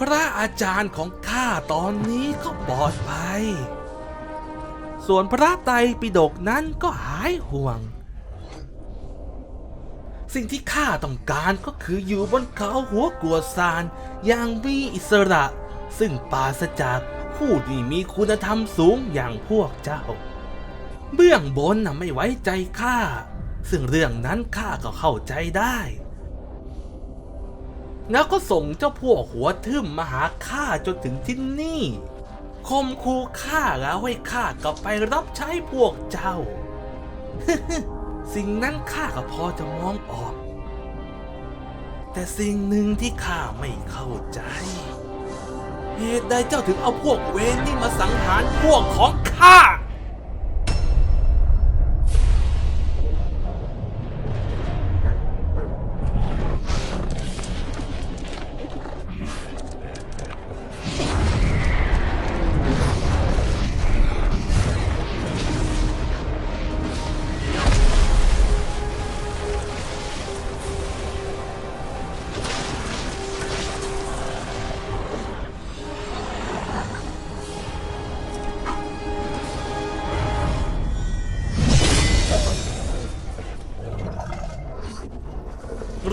พระอาจารย์ของข้าตอนนี้ก็ปลอดภัย ส่วนพระไตรปิฎกนั้นก็หายห่วง สิ่งที่ข้าต้องการก็คืออยู่บนเขาหัวกัวซานอย่างมีอิสระ ซึ่งปราศจากผู้ที่มีคุณธรรมสูงอย่างพวกเจ้า เบื้องบนน่ะไม่ไว้ใจข้า ซึ่งเรื่องนั้นข้าก็เข้าใจได้ แล้วก็ส่งเจ้าพวกหัวทึ่มมาหาข้าจนถึงที่นี่คมคูข้าแล้วให้ข้ากลับไปรับใช้พวกเจ้า สิ่งนั้นข้าก็พอจะมองออก แต่สิ่งหนึ่งที่ข้าไม่เข้าใจ เหตุใดเจ้าถึงเอาพวกเวนนี่มาสังหารพวกของข้า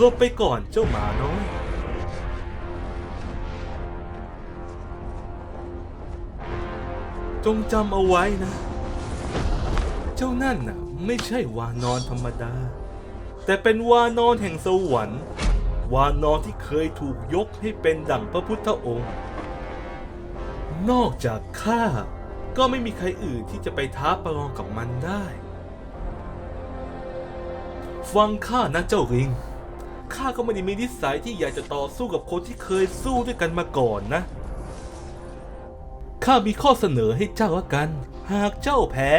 รบไปก่อนเจ้าหมาน้อยจงจำเอาไว้นะ เจ้านั่นน่ะไม่ใช่วานอนธรรมดา แต่เป็นวานอนแห่งสวรรค์ วานอนที่เคยถูกยกให้เป็นดั่งพระพุทธองค์ นอกจากข้าก็ไม่มีใครอื่นที่จะไปท้าประลองกับมันได้ ฟังข้านะเจ้าริง ข้าก็ไม่ได้มีนิสัยที่อยากจะต่อสู้กับคนที่เคยสู้ด้วยกันมาก่อนนะ ข้ามีข้อเสนอให้เจ้าละกัน หากเจ้าแพ้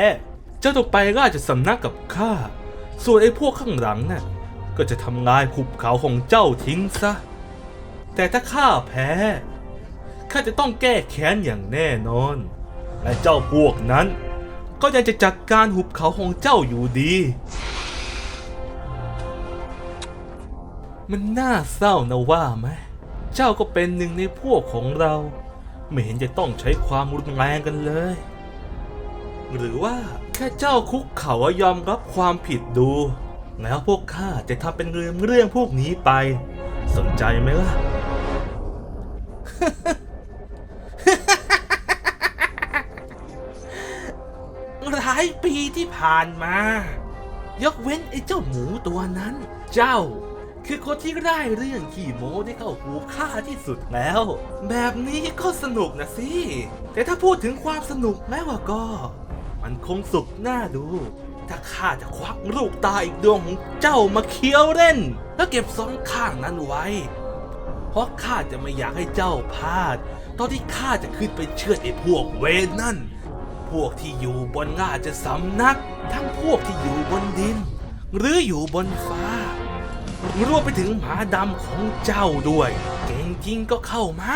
เจ้าต้องไปราชสำนักกับข้า ส่วนไอ้พวกข้างหลังน่ะก็จะทำลายภูเขาของเจ้าทิ้งซะ แต่ถ้าข้าแพ้ ข้าจะต้องแก้แค้นอย่างแน่นอน และเจ้าพวกนั้น ก็ยังจะจัดการหุบเขาของเจ้าอยู่ดี มันน่าเศร้านะว่าไหม เจ้าก็เป็นหนึ่งในพวกของเรา ไม่เห็นจะต้องใช้ความรุนแรงกันเลย หรือว่าแค่เจ้าคุกเข่าว่ายอมรับความผิดดู แล้วพวกข้าจะทำเป็นเรื่องเรื่องพวกนี้ไป สนใจไหมล่ะ หลายปีที่ผ่านมา ยกเว้นไอ้เจ้าหมูตัวนั้น เจ้า คือคนที่ได้เรื่องขี่โม้ได้เข้าหูข้าที่สุดแล้ว แบบนี้ก็สนุกนะสิ แต่ถ้าพูดถึงความสนุกแม้ว่าก็ มันคงสุกหน้าดู ถ้าข้าจะควักลูกตาอีกดวงของเจ้ามาเคี้ยวเล่น แล้วเก็บสองข้างนั้นไว้ เพราะข้าจะไม่อยากให้เจ้าพลาด ตอนที่ข้าจะขึ้นไปเชือดไอ้พวกเวนนั่น พวกที่อยู่บนราชสำนัก ทั้งพวกที่อยู่บนดิน หรืออยู่บนฟ้า รวมไปถึงหมาดำของเจ้าด้วย เก่งจริงก็เข้ามา